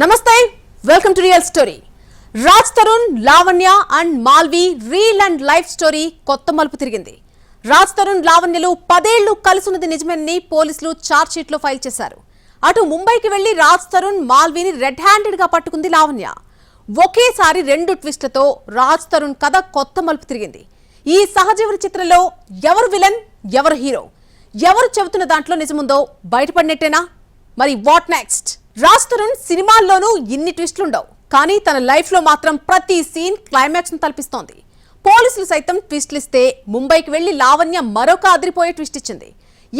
నమస్తే welcome to real story Raj Tarun Lavanya and Malvi reel and life story కొత్త మలుపు తిరిగింది. రాజ్ తరుణ్ లావణ్యలు పదేళ్ళు కలిసున్నది నిజమేనని పోలీసులు ఛార్జ్ ఫైల్ చేశారు. అటు ముంబైకి వెళ్ళి రాజ్ తరుణ్ మాల్విని రెడ్ హ్యాండెడ్గా పట్టుకుంది లావణ్య. ఒకేసారి రెండు ట్విస్ట్లతో రాజ్ తరుణ్ కథ కొత్త మలుపు తిరిగింది. ఈ సహజీవన చిత్రంలో ఎవరు విలన్ ఎవరు హీరో ఎవరు చెబుతున్న దాంట్లో నిజముందో బయటపడినట్టేనా? మరి వాట్ నెక్స్ట్ రాజ్ తరుణ్ సినిమాల్లోనూ ఇన్ని ట్విస్టులుండవు. కానీ తన లైఫ్లో మాత్రం ప్రతి సీన్ క్లైమాక్స్ను తలపిస్తోంది. పోలీసులు సైతం ట్విస్ట్లు ఇస్తే ముంబైకి వెళ్ళి లావణ్య మరొక అదిరిపోయే ట్విస్ట్ ఇచ్చింది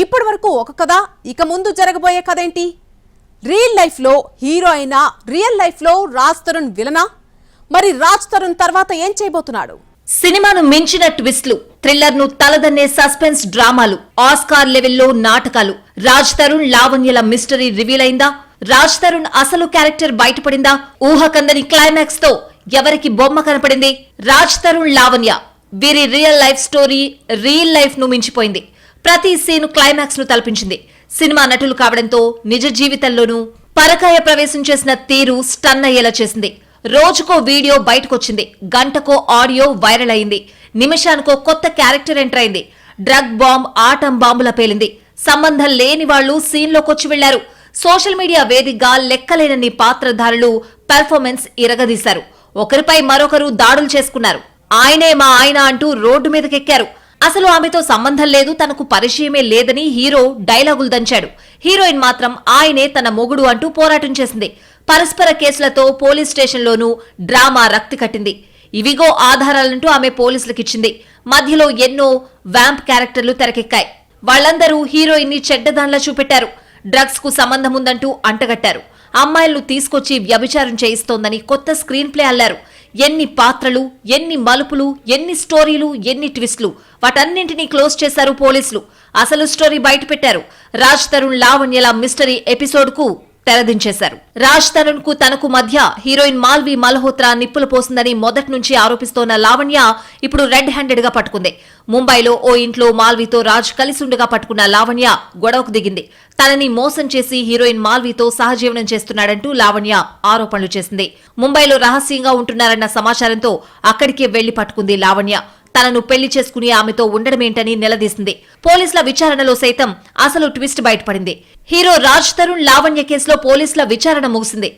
ఇప్పటి వరకు ఒక కథ ఇక ముందు జరగబోయే కథ ఏంటి? రియల్ లైఫ్లో హీరో అయినా రియల్ లైఫ్లో రాజ్ తరుణ్ విలనా? మరి రాజ్ తరుణ్ తర్వాత ఏం చేయబోతున్నాడు? సినిమాను మించిన ట్విస్ట్లు థ్రిల్లర్ను తలదన్నే సస్పెన్స్ డ్రామాలు ఆస్కార్ లెవెల్లో నాటకాలు. రాజ్ తరుణ్ లావణ్యల మిస్టరీ రివీల్ అయిందా? రాజ్ తరుణ్ అసలు క్యారెక్టర్ బయటపడిందా? ఊహకందని క్లైమాక్స్తో ఎవరికి బొమ్మ కనపడింది? రాజ్ తరుణ్ లావణ్య. వీరి రియల్ లైఫ్ స్టోరీ రియల్ లైఫ్ను మించిపోయింది. ప్రతి సీను క్లైమాక్స్ను తలపించింది. సినిమా నటులు కావడంతో నిజ జీవితంలోనూ పరకాయ ప్రవేశం చేసిన తీరు స్టన్ అయ్యేలా చేసింది. రోజుకో వీడియో బయటకొచ్చింది. గంటకో ఆడియో వైరల్ అయింది. నిమిషానికో కొత్త క్యారెక్టర్ ఎంటర్ అయింది. డ్రగ్ బాంబ్ ఆటం బాంబుల పేలింది. సంబంధం లేని వాళ్ళు సీన్లోకొచ్చి వెళ్ళారు సోషల్ మీడియా వేదికగా లెక్కలేనన్ని పాత్రధారులు పెర్ఫార్మెన్స్ ఇరగదీశారు. ఒకరిపై మరొకరు దాడులు చేసుకున్నారు. ఆయనే మా ఆయన అంటూ రోడ్డు మీదకెక్కారు. అసలు ఆమెతో సంబంధం లేదు తనకు పరిచయమే లేదని హీరో డైలాగులు దంచాడు. హీరోయిన్ మాత్రం ఆయనే తన మొగుడు అంటూ పోరాటం చేసింది. పరస్పర కేసులతో పోలీస్ స్టేషన్లోనూ డ్రామా రక్తి కట్టింది. ఇవిగో ఆధారాలంటూ ఆమె పోలీసులకిచ్చింది. మధ్యలో ఎన్నో వ్యాంప్ క్యారెక్టర్లు తెరకెక్కాయి. వాళ్ళందరూ హీరోయిన్ని చెడ్డదాన్లా చూపెట్టారు. డ్రగ్స్కు సంబంధం ఉందంటూ అంటగట్టారు. అమ్మాయిలను తీసుకొచ్చి వ్యభిచారం చేయిస్తోందని కొత్త స్క్రీన్ ప్లే అల్లారు. ఎన్ని పాత్రలు ఎన్ని మలుపులు ఎన్ని స్టోరీలు ఎన్ని ట్విస్ట్లు వాటన్నింటినీ క్లోజ్ చేశారు పోలీసులు. అసలు స్టోరీ బయటపెట్టారు. రాజ్ తరుణ్ లావణ్యల మిస్టరీ ఎపిసోడ్కు తెరదించేశారు. రాజ్ తరుణ్కు తనకు మధ్య హీరోయిన్ మాల్వి మల్హోత్రా నిప్పులు పోసిందని మొదటి నుంచి ఆరోపిస్తోన్న లావణ్య ఇప్పుడు రెడ్ హ్యాండెడ్గా పట్టుకుంది. ముంబైలో ఓ ఇంట్లో మాల్వితో రాజ్ కలిసుండగా పట్టుకున్న లావణ్య గొడవకు దిగింది. తనని మోసం చేసి హీరోయిన్ మాల్వితో సహజీవనం చేస్తున్నాడంటూ లావణ్య ఆరోపణలు చేసింది. ముంబైలో రహస్యంగా ఉంటున్నారన్న సమాచారంతో అక్కడికే వెళ్ళి పట్టుకుంది లావణ్య. తనను పెళ్ళి చేసుకుని ఆమెతో ఉండడమేంటని నిలదీసింది. పోలీసుల విచారణలో సైతం అసలు ట్విస్ట్ బయటపడింది. హీరో రాజ్ తరుణ్ లావణ్య కేసులో పోలీసుల విచారణ ముగిసింది.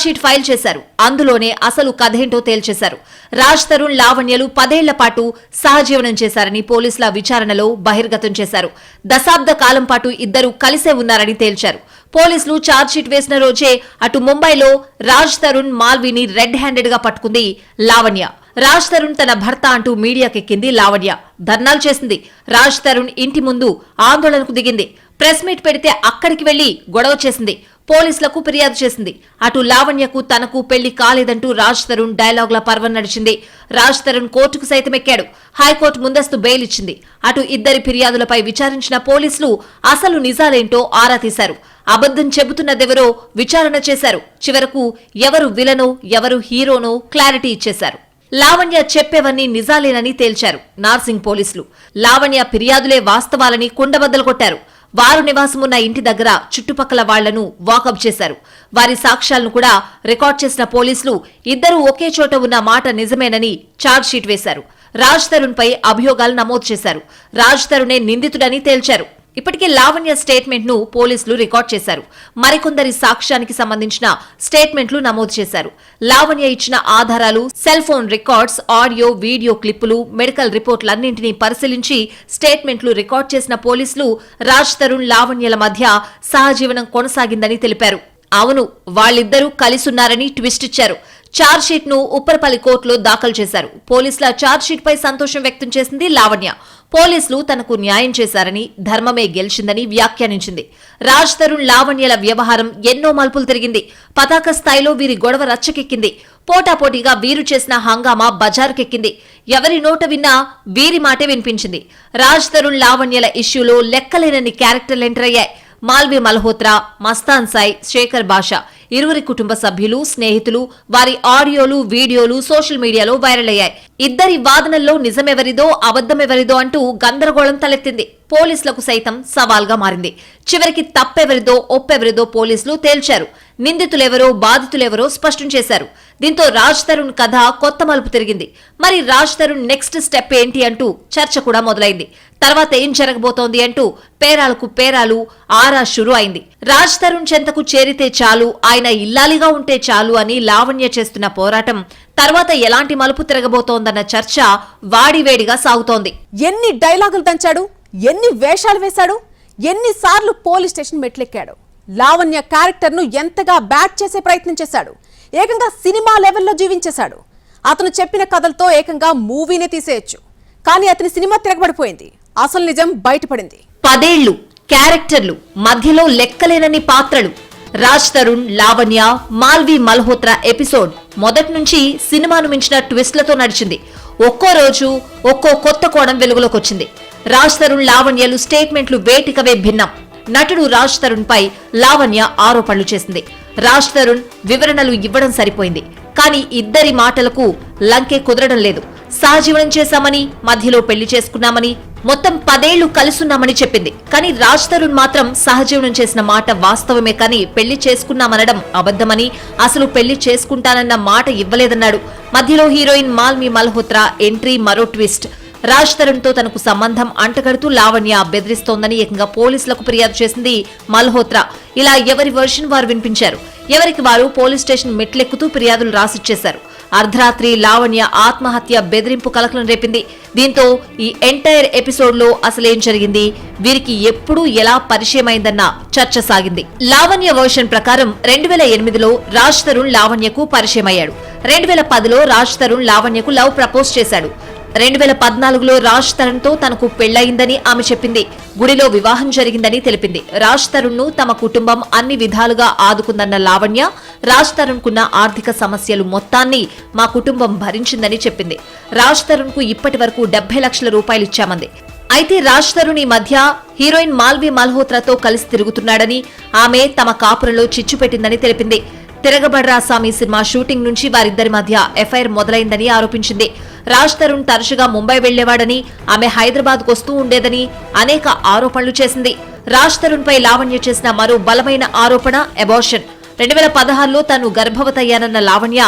షీట్ ఫైల్ చేశారు. అందులోనే అసలు కథేంటో తేల్చేశారు. రాజ్ తరుణ్ లావణ్యలు పదేళ్ళ పాటు సహజీవనం చేశారని పోలీసుల విచారణలో బహిర్గతం చేశారు. దశాబ్ద కాలం పాటు ఇద్దరు కలిసే ఉన్నారని తేల్చారు. పోలీసులు షీట్ వేసిన రోజే అటు ముంబైలో రాజ్ తరుణ్ మాల్విని రెడ్ హ్యాండెడ్గా పట్టుకుంది లావణ్య. రాజ్ తరుణ్ తన భర్త అంటూ మీడియాకెక్కింది లావణ్య. ధర్నాలు చేసింది. రాజ్ తరుణ్ ఇంటి ముందు ఆందోళనకు దిగింది. ప్రెస్ మీట్ పెడితే అక్కడికి వెళ్ళి గొడవ చేసింది. పోలీసులకు ఫిర్యాదు చేసింది. అటు లావణ్యకు తనకు పెళ్ళి కాలేదంటూ రాజ్ తరుణ్ డైలాగ్ల పర్వం నడిచింది. రాజ్ తరుణ్ కోర్టుకు సైతం ఎక్కాడు హైకోర్టు ముందస్తు బెయిల్ ఇచ్చింది. అటు ఇద్దరి ఫిర్యాదులపై విచారించిన పోలీసులు అసలు నిజాలేంటో ఆరా తీశారు. అబద్ధం చెబుతున్నదెవరో విచారణ చేశారు. చివరకు ఎవరు విలనో ఎవరు హీరోనో క్లారిటీ ఇచ్చేశారు. లావణ్య చెప్పేవన్నీ నిజాలేనని తేల్చారు నార్సింగ్ పోలీసులు. లావణ్య ఫిర్యాదులే వాస్తవాలని కుండబద్దలు కొట్టారు. వారు నివాసమున్న ఇంటి దగ్గర చుట్టుపక్కల వాళ్ళను వాకప్ చేశారు. వారి సాక్ష్యాలను కూడా రికార్డ్ చేసిన పోలీసులు ఇద్దరూ ఒకే చోట ఉన్న మాట నిజమేనని షీట్ వేశారు. రాజ్ తరుణ్ పై అభియోగాలు నమోదు చేశారు. రాజ్ తరుణే నిందితుడని తేల్చారు. ఇప్పటికే లావణ్య స్టేట్మెంట్ను పోలీసులు రికార్డ్ చేశారు. మరికొందరి సాక్ష్యానికి సంబంధించిన స్టేట్మెంట్లు నమోదు చేశారు. లావణ్య ఇచ్చిన ఆధారాలు cell phone records audio video క్లిప్పులు మెడికల్ రిపోర్టులన్నింటినీ పరిశీలించి స్టేట్మెంట్లు రికార్డ్ చేసిన పోలీసులు రాజ్ తరుణ్ లావణ్యల మధ్య సహజీవనం కొనసాగిందని తెలిపారు. అవును వాళ్ళిద్దరూ కలిసున్నారని ట్విస్ట్ ఇచ్చారు. ఛార్జ్ షీట్ను ఉప్పరపల్లి కోర్టులో దాఖలు చేశారు. పోలీసుల ఛార్జ్ షీట్ పై సంతోషం వ్యక్తం చేసింది లావణ్య. పోలీసులు తనకు న్యాయం చేశారని ధర్మమే గెలిచిందని వ్యాఖ్యానించింది. రాజ్ తరుణ్ లావణ్యల వ్యవహారం ఎన్నో మలుపులు తిరిగింది. పతాక స్థాయిలో వీరి గొడవ రచ్చకెక్కింది. పోటాపోటీగా వీరు చేసిన హంగామా బజారుకెక్కింది. ఎవరి నోట విన్నా వీరి మాటే వినిపించింది. రాజ్ తరుణ్ లావణ్యల ఇష్యూలో లెక్కలేనన్ని క్యారెక్టర్లు ఎంటర్ అయ్యాయి. మాల్వి మల్హోత్రా మస్తాన్ సాయ్ శేఖర్ బాషా. ఇరువురి కుటుంబ సభ్యులు స్నేహితులు వారి ఆడియోలు వీడియోలు సోషల్ మీడియాలో వైరల్ అయ్యాయి. ఇద్దరి వాదనల్లో నిజమెవరిదో అబద్దమెవరిదో అంటూ గందరగోళం తలెత్తింది. పోలీసులకు సైతం సవాల్గా మారింది. చివరికి తప్పెవరిదో ఒప్పెవరిదో పోలీసులు తేల్చారు. నిందితులెవరో బాధితులెవరో స్పష్టం చేశారు. దీంతో రాజ్ తరుణ్ కథ కొత్త మలుపు తిరిగింది. మరి రాజ్ తరుణ్ నెక్స్ట్ స్టెప్ ఏంటి అంటూ చర్చ కూడా మొదలైంది. తర్వాత ఏం జరగబోతోంది అంటూ పేరాలకు పేరాలు ఆరా షురు అయింది. రాజ్ తరుణ్ చెంతకు చేరితే చాలు ఆయన ఇల్లాలిగా ఉంటే చాలు అని లావణ్య చేస్తున్న పోరాటం తర్వాత ఎలాంటి మలుపు తిరగబోతోందన్న చర్చ వాడివేడిగా సాగుతోంది. ఎన్ని డైలాగులు దంచాడు ఎన్ని వేషాలు వేశాడు ఎన్నిసార్లు పోలీస్ స్టేషన్ మెట్లెక్కాడు. లావణ్య క్యారెక్టర్ను ఎంతగా బ్యాట్ చేసే ప్రయత్నం చేశాడు. ఏకంగా సినిమా లెవెల్లో జీవించేశాడు. అతను చెప్పిన కథలతో ఏకంగా మూవీనే తీసేయొచ్చు. కానీ అతని సినిమా తిరగబడిపోయింది. అసలు నిజం బయటపడింది. పదేళ్ళు క్యారెక్టర్లు మధ్యలో లెక్కలేనన్ని పాత్రలు. రాజ్ తరుణ్ లావణ్య మాల్వి మల్హోత్రా ఎపిసోడ్ మొదటి నుంచి సినిమాను మించిన ట్విస్ట్లతో నడిచింది. ఒక్కో రోజు ఒక్కో కొత్త కోణం వెలుగులోకి వచ్చింది. రాజ్ తరుణ్ లావణ్యలు స్టేట్మెంట్లు వేటికవే భిన్నం. నటుడు రాజ్ తరుణ్ పై లావణ్య ఆరోపణలు చేసింది. రాజ్ తరుణ్ వివరణలు ఇవ్వడం సరిపోయింది. కానీ ఇద్దరి మాటలకు లంకే కుదరడం లేదు. సహజీవనం చేశామని మధ్యలో పెళ్ళి చేసుకున్నామని మొత్తం పదేళ్ళు కలుసున్నామని చెప్పింది. కానీ రాజ్ తరుణ్ మాత్రం సహజీవనం చేసిన మాట వాస్తవమే కానీ పెళ్ళి చేసుకున్నామనడం అబద్ధమని అసలు పెళ్ళి చేసుకుంటానన్న మాట ఇవ్వలేదన్నాడు. మధ్యలో హీరోయిన్ మాల్మి మల్హోత్రా ఎంట్రీ మరో ట్విస్ట్. రాజ్ తరుణ్తో తనకు సంబంధం అంటగడుతూ లావణ్య బెదిరిస్తోందని ఏకంగా పోలీసులకు ఫిర్యాదు చేసింది మల్హోత్రా. ఇలా ఎవరి వర్షన్ వారు వినిపించారు? ఎవరికి వారు పోలీస్ స్టేషన్ మెట్లెక్కుతూ ఫిర్యాదులు రాసిచ్చేశారు? అర్ధరాత్రి లావణ్య ఆత్మహత్య బెదిరింపు కలకలం రేపింది. దీంతో ఈ ఎంటైర్ ఎపిసోడ్లో అసలేం జరిగింది? వీరికి ఎప్పుడు ఎలా పరిచయమైందన్న చర్చ సాగింది. లావణ్య వర్షన్ ప్రకారం రెండు వేల ఎనిమిదిలో రాజ్ తరుణ్ లావణ్యకు పరిచయమయ్యాడు. రెండు వేల పదిలో రాజ్ తరుణ్ లావణ్యకు లవ్ ప్రపోజ్ చేశాడు. రెండు వేల పద్నాలుగులో రాజ్ తరుణ్తో తనకు పెళ్ళయిందని ఆమె చెప్పింది. గుడిలో వివాహం జరిగిందని తెలిపింది. రాజ్ తరుణ్ను తమ కుటుంబం అన్ని విధాలుగా ఆదుకుందన్న లావణ్య రాజ్ తరుణ్ కున్న ఆర్థిక సమస్యలు మొత్తాన్ని మా కుటుంబం భరించిందని చెప్పింది. రాజ్ తరుణ్కు ఇప్పటి వరకు డెబ్బై లక్షల రూపాయలు ఇచ్చామంది. అయితే రాజ్ తరుణ్ ఈ మధ్య హీరోయిన్ మాల్వి మల్హోత్రాతో కలిసి తిరుగుతున్నాడని ఆమె తమ కాపురంలో చిచ్చు పెట్టిందని తెలిపింది. తిరగబడ్రా స్వామి సినిమా షూటింగ్ నుంచి వారిద్దరి మధ్య ఎఫ్ఐఆర్ మొదలైందని ఆరోపించింది. రాజ్ తరుణ్ తరచుగా ముంబై వెళ్ళేవాడని ఆమె హైదరాబాద్ వస్తూ ఉండేదని అనేక ఆరోపణలు చేసింది. రాజ్ తరుణ్ పై లావణ్య చేసిన మరో బలమైన ఆరోపణ అబార్షన్ రెండు వేల పదహారులో తాను గర్భవతయ్యానన్న లావణ్య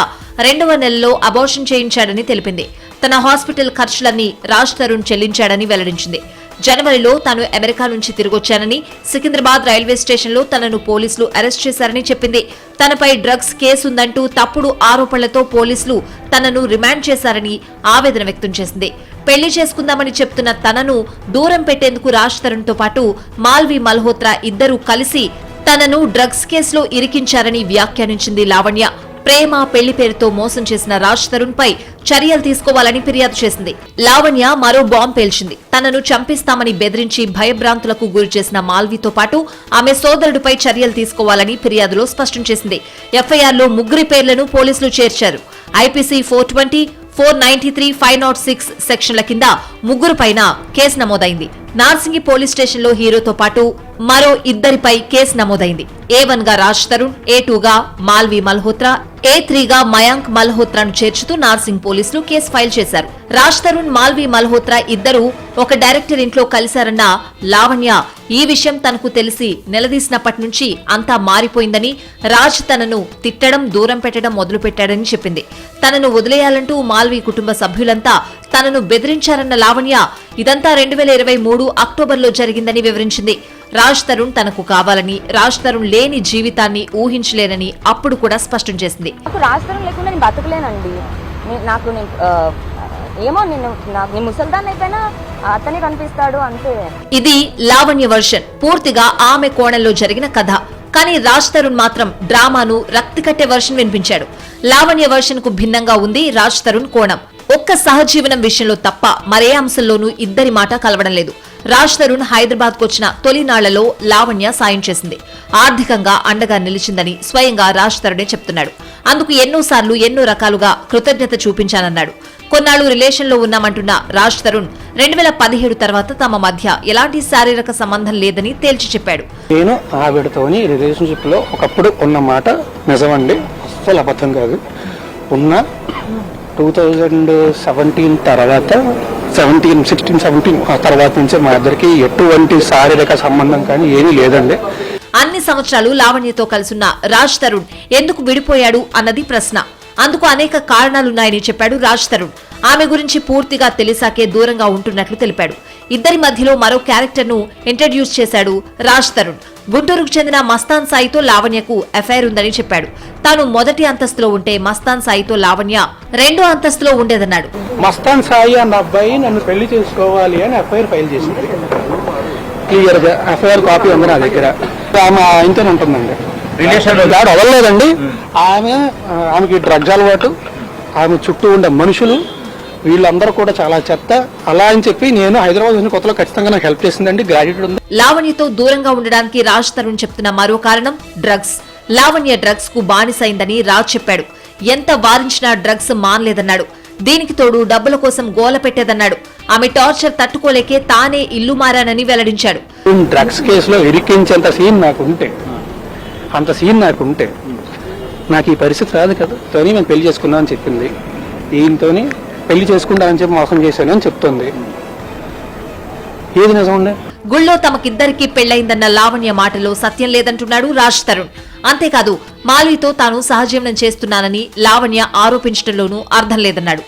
రెండవ నెలలో అబార్షన్ చేయించాడని తెలిపింది. తన హాస్పిటల్ ఖర్చులన్నీ రాజ్ తరుణ్ చెల్లించాడని వెల్లడించింది. జనవరిలో తాను అమెరికా నుంచి తిరిగొచ్చానని సికింద్రాబాద్ రైల్వే స్టేషన్లో తనను పోలీసులు అరెస్ట్ చేశారని చెప్పింది. తనపై డ్రగ్స్ కేసుందంటూ తప్పుడు ఆరోపణలతో పోలీసులు తనను రిమాండ్ చేశారని ఆవేదన వ్యక్తం చేసింది. పెళ్ళి చేసుకుందామని చెప్తున్న తనను దూరం పెట్టేందుకు రాజ్ తరుణ్తో పాటు మాల్వి మల్హోత్రా ఇద్దరూ కలిసి తనను డ్రగ్స్ కేసులో ఇరికించారని వ్యాఖ్యానించింది లావణ్య. ప్రేమ పెళ్ళి పేరుతో మోసం చేసిన రాజ్ తరుణ్ పై చర్యలు తీసుకోవాలని ఫిర్యాదు చేసింది. లావణ్య మరో బాంబ్ పేల్చింది. తనను చంపిస్తామని బెదిరించి భయభ్రాంతులకు గురి చేసిన మాల్వీతో పాటు ఆమె సోదరుడిపై చర్యలు తీసుకోవాలని ఫిర్యాదులో స్పష్టం చేసింది. ఎఫ్ఐఆర్లో ముగ్గురి పేర్లను పోలీసులు చేర్చారు. IPC four twenty four ninety three five nought six సెక్షన్ల కింద ముగ్గురు పైన కేసు నమోదైంది. నార్సింగి పోలీస్ స్టేషన్లో హీరోతో పాటు మరో ఇద్దరిపై కేసు నమోదైంది. ఏ వన్గా రాజ్ తరుణ్ ఏ టూగా మాల్వి మల్హోత్రా ఏ త్రీగా మయాంక్ మల్హోత్రాను చేర్చుతూ నార్సింగ్ పోలీసులు కేసు ఫైల్ చేశారు. రాజ్ తరుణ్ మాల్వి మల్హోత్రా ఇద్దరు ఒక డైరెక్టర్ ఇంట్లో కలిశారన్న లావణ్య ఈ విషయం తనకు తెలిసి నిలదీసినప్పటి నుంచి అంతా మారిపోయిందని రాజ్ తనను తిట్టడం దూరం పెట్టడం మొదలుపెట్టాడని చెప్పింది. తనను వదిలేయాలంటూ మాల్వి కుటుంబ సభ్యులంతా తనను బెదిరించారన్న లావణ్య ఇదంతా రెండు వేల ఇరవై మూడు అక్టోబర్లో జరిగిందని వివరించింది. రాజ్ తరుణ్ తనకు కావాలని రాజ్ తరుణ్ లేని జీవితాన్ని ఊహించలేనని అప్పుడు కూడా స్పష్టం చేసింది. నాకు రాజధాని లేకుండా నేను బతకలేనండి. నాకు ఏమో నేను నాకు ముసల్దాన్ అయిపోయినా అతనే కనిపిస్తాడు అంతే. ఇది లావణ్య వర్షన్. పూర్తిగా ఆమె కోణంలో జరిగిన కథ. కానీ రాజ్ తరుణ్ మాత్రం డ్రామాను రక్తి కట్టే వర్షన్ వినిపించాడు. లావణ్య వర్షన్కు భిన్నంగా ఉంది రాజ్ తరుణ్ కోణం. ఒక్క సహజీవనం విషయంలో తప్ప మరే అంశంలోనూ ఇద్దరి మాట కలవడం లేదు. రాజ్ తరుణ్ హైదరాబాద్ వచ్చిన తొలినాళ్ళలో లావణ్య సాయం చేసింది. ఆర్థికంగా అండగా నిలిచిందని స్వయంగా రాజ్ తరుణే చెప్తున్నాడు. అందుకు ఎన్నోసార్లు ఎన్నో రకాలుగా కృతజ్ఞత చూపించానన్నాడు. కొన్నాళ్ళు రిలేషన్లో ఉన్నామంటున్న రాజ్ తరుణ్ రెండు వేల పదిహేడు తర్వాత తమ మధ్య ఎలాంటి శారీరక సంబంధం లేదని తేల్చి చెప్పాడు. నేను ఆవిడతోని రిలేషన్షిప్లో ఒకప్పుడు ఉన్న మాట నిజమండి. అస్సలు అబద్ధం కాదు. ఉన్న టూ థౌజండ్ సెవెంటీన్ తర్వాత సెవెంటీన్ సిక్స్టీన్ సెవెంటీన్ ఆ తర్వాత నుంచి మా ఇద్దరికి ఎటువంటి శారీరక సంబంధం కానీ ఏమీ లేదండి. అన్ని సంవత్సరాలు లావణ్యతో కలిసున్న రాజ్ తరుణ్ ఎందుకు విడిపోయాడు అన్నది ప్రశ్న. అందుకు అనేక కారణాలున్నాయని చెప్పాడు రాజ్ తరుణ్. ఆమె గురించి పూర్తిగా తెలిసాకే దూరంగా ఉంటున్నట్లు తెలిపాడు. ఇద్దరి మధ్యలో మరో క్యారెక్టర్ను ఇంట్రడ్యూస్ చేశాడు రాజ్ తరుణ్. గుంటూరుకు చెందిన మస్తాన్ సాయితో లావణ్యకు అఫైర్ ఉందని చెప్పాడు. తాను మొదటి అంతస్తులో ఉంటే మస్తాన్ సాయితో లావణ్య రెండో అంతస్తులో ఉండేదన్నాడు. మస్తాన్ సాయి అన్న అబ్బాయి నన్ను పెళ్ళి చేసుకోవాలి అని ఎఫ్ఐఆర్ ఫైల్ చేసింది. క్లియర్గా ఎఫ్ఐఆర్ కాపీ ఉంది నా దగ్గర. ఆమె ఇంతనే ఉంటుందండి. దాడు వదలలేదండి ఆమె ఆమెకి డ్రగ్స్ అలవాటు ఆమె చుట్టూ ఉండే మనుషులు వీళ్ళందరూ కూడా చాలా చెత్త. అలా అని చెప్పి నేను హైదరాబాద్ వచ్చిన కొత్తలో ఖచ్చితంగా నాకు హెల్ప్ చేసిందండి గ్రాడ్యుయేట్ ఉంది. లావణ్యతో దూరంగా ఉండడానికి రాజ్ తరుణ్ చెప్తున్న మరో కారణం డ్రగ్స్. లావణ్య డ్రగ్స్కు బానిసైందని రాజ్ చెప్పాడు. ఎంత వారించినా డ్రగ్స్ మానలేదన్నాడు. దీనికి తోడు డబ్బుల కోసం గోల పెట్టేదన్నాడు. ఆమె టార్చర్ తట్టుకోలేకే తానే ఇల్లు మారానని వెల్లడించాడు. డ్రగ్స్ కేసులో ఇరికించేంత సీన్ నాకు ఉంటే అంత సీన్ నాకు ఉంటే నాకు ఈ పరిస్థితి రాదు కదా. తోని నేను పెళ్ళి చేసుకున్నా అని చెప్పింది. ఈయనతోని పెళ్ళి చేసుకుంటానని చెప్పి మోసం చేశాను అని చెప్తుంది. ఏది నిజం ఉండే గుళ్ళో తమకిద్దరికీ పెళ్ళైందన్న లావణ్య మాటలో సత్యం లేదంటున్నాడు రాజ్ తరుణ్. అంతేకాదు మాల్వితో తాను సహజీవనం చేస్తున్నానని లావణ్య ఆరోపించడంలోనూ అర్థం లేదన్నాడు.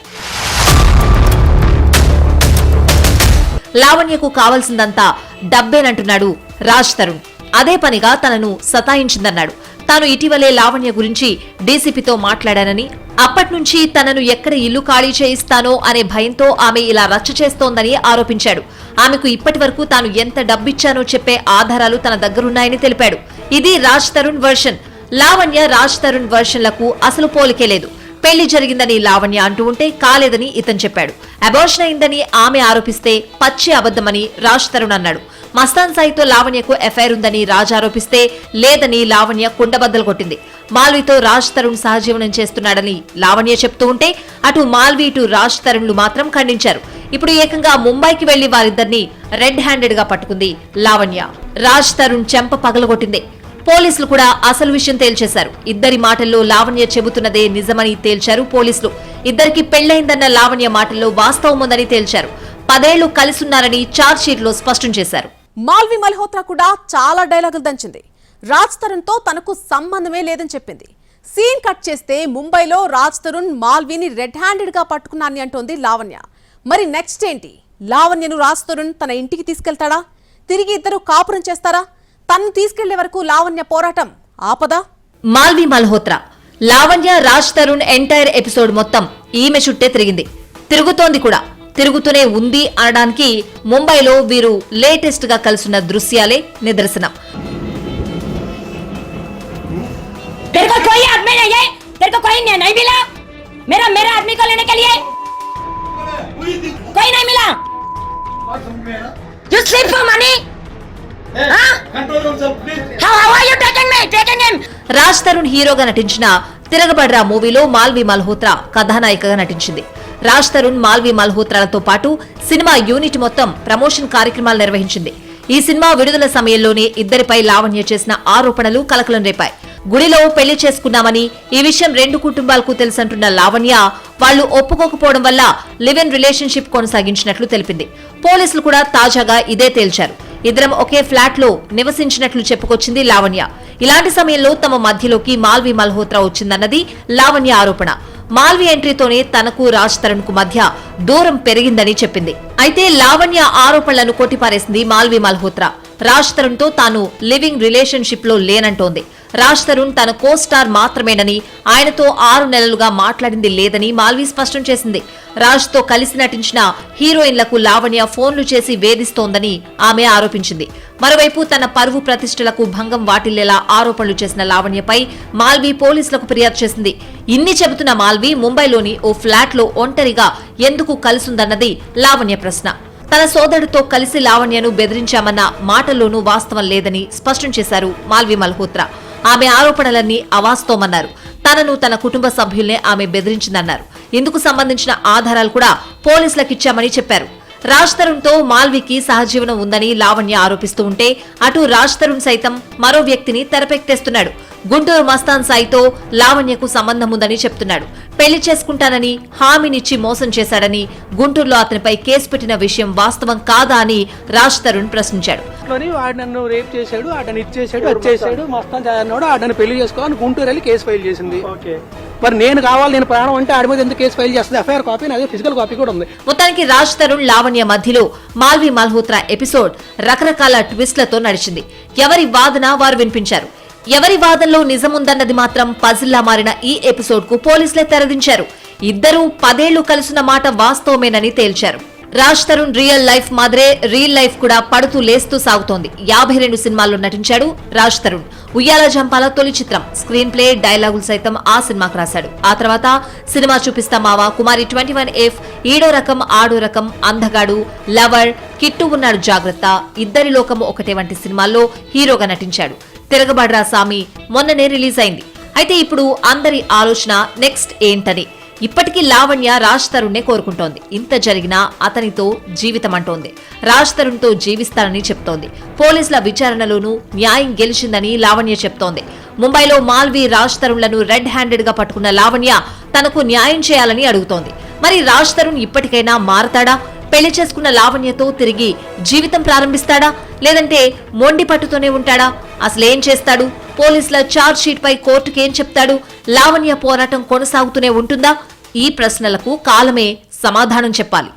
లావణ్యకు కావాల్సిందంతా డబ్బేనంటున్నాడు రాజ్ తరుణ్. అదే పనిగా తనను సతాయించిందన్నాడు. తాను ఇటీవలే లావణ్య గురించి డీసీపీతో మాట్లాడానని అప్పట్నుంచి తనను ఎక్కడ ఇల్లు ఖాళీ చేయిస్తానో అనే భయంతో ఆమె ఇలా రచ్చ చేస్తోందని ఆరోపించాడు. ఆమెకు ఇప్పటి వరకు తాను ఎంత డబ్బిచ్చానో చెప్పే ఆధారాలు తన దగ్గరున్నాయని తెలిపాడు. ఇది రాజ్ తరుణ్ వర్షన్. లావణ్య రాజ్ తరుణ్ వర్షన్లకు అసలు పోలికే లేదు. పెళ్ళి జరిగిందని లావణ్య అంటూ ఉంటే కాలేదని ఇతను చెప్పాడు. అబార్షన్ అయిందని ఆమె ఆరోపిస్తే పచ్చి అబద్దమని రాజ్ తరుణ్ అన్నాడు. మస్తాన్ సాయితో లావణ్యకు ఎఫ్ఐఆర్ ఉందని రాజ్ ఆరోపిస్తే లేదని లావణ్య కుండబద్దలు కొట్టింది. మాల్వీతో రాజ్ తరుణ్ సహజీవనం చేస్తున్నాడని లావణ్య చెప్తూ ఉంటే అటు మాల్వీ ఇటు రాజ్ తరుణ్లు మాత్రం ఖండించారు. ఇప్పుడు ఏకంగా ముంబైకి వెళ్ళి వారిద్దరిని రెడ్ హ్యాండెడ్గా పట్టుకుంది లావణ్య. రాజ్ తరుణ్ చెంప పగలగొట్టింది. పోలీసులు కూడా అసలు విషయం తేల్చేశారు. ఇద్దరి మాటల్లో లావణ్య చెబుతున్నదే నిజమని తేల్చారు పోలీసులు. ఇద్దరికి పెళ్ళైందన్న లావణ్య మాటల్లో వాస్తవం ఉందని తేల్చారు. పదేళ్ళు కలిసున్నారని చార్జ్షీట్లో స్పష్టం చేశారు. మాల్వి మల్హోత్రా కూడా చాలా డైలాగులు దంచింది. రాజ్ తరుణ్తో తనకు సంబంధమే లేదని చెప్పింది. సీన్ కట్ చేస్తే ముంబైలో రాజ్ తరుణ్ మాల్వీని రెడ్ హ్యాండెడ్గా గా అంటోంది లావణ్య. మరి నెక్స్ట్ ఏంటి? లావణ్యను రాజ్ తరుణ్ తన ఇంటికి తీసుకెళ్తాడా? తిరిగి ఇద్దరు కాపురం చేస్తారా? తను తీసుకెళ్ళే వరకు లావణ్య పోరాటం ఆపదా? మాల్వి మల్హోత్రా లావణ్య రాజ్ తరుణ్ ఎంటైర్ ఎపిసోడ్ మొత్తం ఈమె చుట్టే తిరిగింది. తిరుగుతోంది కూడా. తిరుగుతూనే ఉంది అనడానికి ముంబైలో వీరు లేటెస్ట్ గా కలుసున్న దృశ్యాలే నిదర్శనం तेरे को कोई आदमी नहीं है तेरे को कोई नहीं, नहीं मिला मेरा मेरा आदमी को लेने के लिए कोई नहीं मिला You sleep for money? Huh? How, how are you taking me? Taking him? Raj Tarun హీరోగా నటించిన తిరగబడ్రా మూవీలో మాల్వి మల్హోత్రా కథానాయికగా నటించింది రాజ్ తరుణ్ మాల్వి మల్హోత్రాలతో పాటు సినిమా యూనిట్ మొత్తం ప్రమోషన్ కార్యక్రమాలు నిర్వహించింది. ఈ సినిమా విడుదల సమయంలోనే ఇద్దరిపై లావణ్య చేసిన ఆరోపణలు కలకలం రేపాయి. గుడిలో పెళ్ళి చేసుకున్నామని ఈ విషయం రెండు కుటుంబాలకు తెలుసంటున్న లావణ్య వాళ్ళు ఒప్పుకోకపోవడం వల్ల లివ్ ఇన్ రిలేషన్షిప్ కొనసాగించినట్లు తెలిపింది. పోలీసులు కూడా తాజాగా ఇదే తేల్చారు. ఇద్దరం ఒకే ఫ్లాట్లో నివసించినట్లు చెప్పుకొచ్చింది లావణ్య. ఇలాంటి సమయంలో తమ మధ్యలోకి మాల్వి మల్హోత్రా వచ్చిందన్నది లావణ్య ఆరోపణ. మాల్వి ఎంట్రీతోనే తనకు రాజ్ తరుణ్కు మధ్య దూరం పెరిగిందని చెప్పింది. అయితే లావణ్య ఆరోపణలను కొట్టిపారేసింది మాల్వి మల్హోత్రా. రాజ్ తరుణ్తో తాను లివింగ్ రిలేషన్షిప్లో లేనంటోంది. రాజ్ తరుణ్ తన కో స్టార్ మాత్రమేనని ఆయనతో ఆరు నెలలుగా మాట్లాడింది లేదని మాల్వి స్పష్టం చేసింది. రాజ్తో కలిసి నటించిన హీరోయిన్లకు లావణ్య ఫోన్లు చేసి వేధిస్తోందని ఆమె ఆరోపించింది. మరోవైపు తన పరువు ప్రతిష్టలకు భంగం వాటిల్లేలా ఆరోపణలు చేసిన లావణ్యపై మాల్వి పోలీసులకు ఫిర్యాదు చేసింది. ఇన్ని చెబుతున్న మాల్వి ముంబైలోని ఓ ఫ్లాట్లో ఒంటరిగా ఎందుకు కలుసుందన్నది లావణ్య ప్రశ్న. తన సోదరుడితో కలిసి లావణ్యను బెదిరించామన్న మాటల్లోనూ వాస్తవం లేదని స్పష్టం చేశారు మాల్వి మల్హోత్రా. ఆమె ఆరోపణలన్నీ అవాస్తవమన్నారు. తనను తన కుటుంబ సభ్యుల్నే ఆమె బెదిరించిందన్నారు. ఇందుకు సంబంధించిన ఆధారాలు కూడా పోలీసులకు ఇచ్చామని చెప్పారు. రాజ్ తరుణ్తో మాల్వికి సహజీవనం ఉందని లావణ్య ఆరోపిస్తూ ఉంటే అటు రాజ్ తరుణ్ సైతం మరో వ్యక్తిని తెరపెక్కేస్తున్నాడు. గుంటూరు మస్తాన్ సాయితో లావణ్యకు సంబంధం ఉందని చెప్తున్నాడు. పెళ్ళి చేసుకుంటానని హామీనిచ్చి మోసం చేశాడని గుంటూరులో అతనిపై కేసు పెట్టిన విషయం వాస్తవం కాదా అని రాజ్ తరుణ్ ప్రశ్నించాడు. లోని వాడు నన్ను రేప్ చేశాడు ఆడని ఇచ్చేసాడు వచ్చేసాడు మస్తాన్ అన్నాడు ఆడని పెళ్ళి చేసుకోవాలని గుంటూరు వెళ్ళి కేసు ఫైల్ చేసింది. మరి నేను కావాలి నేను ప్రాణం అంటే ఆడి మీద ఎందుకు కేసు ఫైల్ చేస్తుంది? ఎఫ్ఐఆర్ కాపీ నాదే ఫిజికల్ కాపీ కూడా ఉంది. మొత్తానికి రాజ్ తరుణ్ లావణ్య మధ్యలో మాల్వి మల్హోత్రా ఎపిసోడ్ రకరకాల ట్విస్ట్లతో నడిచింది. ఎవరి వాదన వారు వినిపించారు. ఎవరి వాదనలో నిజముందన్నది మాత్రం పజిల్లా మారిన ఈ ఎపిసోడ్కు పోలీసులే తెరదించారు. ఇద్దరూ పదేళ్ళు కలిసిన మాట వాస్తవమేనని తేల్చారు. రాజ్ తరుణ్ రియల్ లైఫ్ మాదిరే రియల్ లైఫ్ కూడా పడుతూ లేస్తూ సాగుతోంది. యాభై రెండు సినిమాల్లో నటించాడు రాజ్ తరుణ్. ఉయ్యాల జంపాల తొలి చిత్రం. స్క్రీన్ ప్లే డైలాగులు సైతం ఆ సినిమాకు రాశాడు. ఆ తర్వాత Cinema Chupistha Mava Kumari twenty one F Eedo Rakam Aado Rakam అందగాడు లవర్ కిట్టు ఉన్నాడు జాగ్రత్త. ఇద్దరి లోకం ఒకటే వంటి సినిమాల్లో హీరోగా నటించాడు. తిరగబడ్రా సామి మొన్ననే రిలీజ్ అయింది. అయితే ఇప్పుడు అందరి ఆలోచన నెక్స్ట్ ఏంటని. ఇప్పటికీ లావణ్య రాజ్ తరుణ్నే కోరుకుంటోంది. ఇంత జరిగినా అతనితో జీవితం అంటోంది రాజ్ తరుణ్తో జీవిస్తానని చెప్తోంది. పోలీసుల విచారణలోనూ న్యాయం గెలిచిందని లావణ్య చెప్తోంది. ముంబైలో మాల్వి రాజ్ తరుణ్లను రెడ్ హ్యాండెడ్గా పట్టుకున్న లావణ్య తనకు న్యాయం చేయాలని అడుగుతోంది. మరి రాజ్ తరుణ్ ఇప్పటికైనా మారతాడా? పెళ్ళి చేసుకున్న లావణ్యతో తిరిగి జీవితం ప్రారంభిస్తాడా? లేదంటే మొండి పట్టుతోనే ఉంటాడా? అసలేం చేస్తాడు? పోలీసుల ఛార్జ్ షీట్ పై కోర్టుకేం చెప్తాడు? లావణ్య పోరాటం కొనసాగుతూనే ఉంటుందా? ఈ ప్రశ్నలకు కాలమే సమాధానం చెప్పాలి.